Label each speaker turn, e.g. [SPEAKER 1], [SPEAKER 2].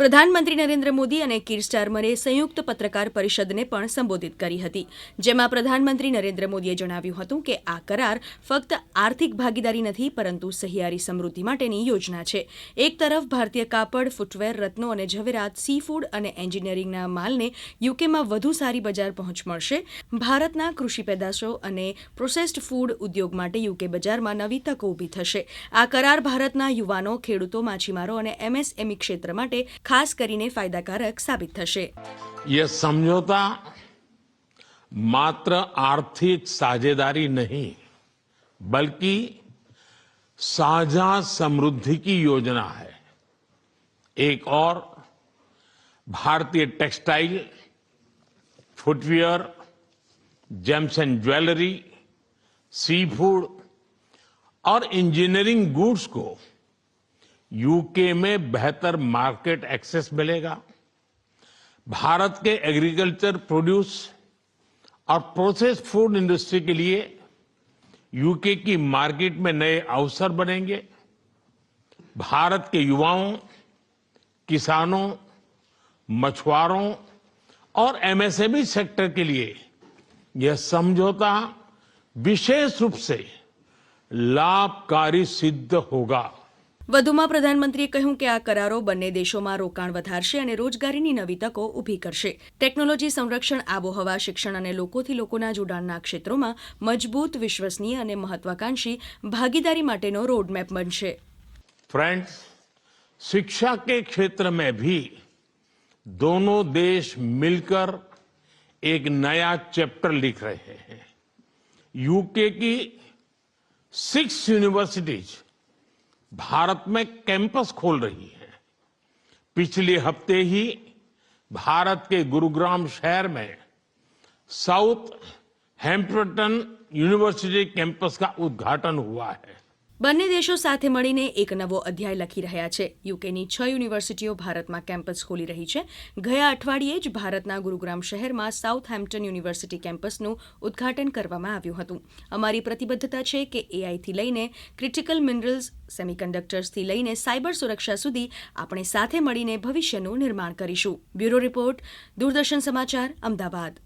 [SPEAKER 1] પ્રધાનમંત્રી નરેન્દ્ર મોદી અને કીર સ્ટારમરે સંયુક્ત પત્રકાર પરિષદને પણ સંબોધિત કરી હતી, જેમાં પ્રધાનમંત્રી નરેન્દ્ર મોદીએ જણાવ્યું હતું કે આ કરાર ફક્ત આર્થિક ભાગીદારી નથી, પરંતુ સહિયારી સમૃદ્ધિ માટેની યોજના છે. એક તરફ ભારતીય કાપડ, ફૂટવેર, રત્નો અને ઝવેરાત સી ફૂડ અને એન્જિનિયરિંગના માલને યુકેમાં વધુ સારી બજાર પહોંચ મળશે. ભારતના કૃષિ પેદાશો અને પ્રોસેસ્ડ ફૂડ ઉદ્યોગ માટે યુકે બજારમાં નવી તકો ઊભી થશે. આ કરાર ભારતના યુવાનો, ખેડૂતો, માછીમારો અને એમએસએમઈ ક્ષેત્ર માટે ખાસ કરીને ફાયદાકારક સાબિત થશે
[SPEAKER 2] यह समझौता मात्र आर्थिक साझेदारी नहीं बल्कि साझा समृद्धि की योजना है एक और भारतीय textile footwear gems and jewellery sea food और इंजीनियरिंग गुड्स को यूके में बेहतर मार्केट एक्सेस मिलेगा। भारत के एग्रीकल्चर प्रोड्यूस और प्रोसेस फ़ूड इंडस्ट्री के लिए यूके की मार्केट में नए अवसर बनेंगे। भारत के युवाओं, किसानों, मछुआरों और एमएसएमई सेक्टर के लिए यह समझौता विशेष रूप से लाभकारी सिद्ध होगा।
[SPEAKER 1] વધુમાં પ્રધાનમંત્રીએ કહ્યું કે આ કરારો બંને દેશોમાં રોકાણ વધારશે અને રોજગારીની નવી તકો ઊભી કરશે ટેકનોલોજી સંરક્ષણ આબોહવા શિક્ષણ અને લોકોથી લોકોના જોડાણના ક્ષેત્રોમાં મજબૂત વિશ્વસનીય અને મહત્વાકાંક્ષી ભાગીદારી માટેનો રોડમેપ બનશે
[SPEAKER 2] फ्रेंड्स शिक्षा के क्षेत्र में भी दोनों देश मिलकर एक नया चैप्टर लिख रहे हैं यूके की सिक्स यूनिवर्सिटीज भारत में कैंपस खोल रही है। पिछले हफ़्ते ही भारत के गुरुग्राम शहर में साउथ हैम्पटन यूनिवर्सिटी कैंपस का उद्घाटन हुआ है।
[SPEAKER 1] બંને દેશો સાથે મળીને એક નવો અધ્યાય લખી રહ્યા છે. યુકેની છ યુનિવર્સિટીઓ ભારતમાં કેમ્પસ ખોલી રહી છે. ગયા અઠવાડિયે જ ભારતના ગુરુગ્રામ શહેરમાં સાઉથ હેમ્પટન યુનિવર્સિટી કેમ્પસનું ઉદ્ઘાટન કરવામાં આવ્યું હતું. અમારી પ્રતિબદ્ધતા છે કે એઆઈથી લઈને ક્રિટિકલ મિનરલ્સ સેમિકન્ડક્ટર્સથી લઈને સાયબર સુરક્ષા સુધી આપણે સાથે મળીને ભવિષ્યનું નિર્માણ કરીશું. બ્યુરો રિપોર્ટ, દૂરદર્શન સમાચાર, અમદાવાદ.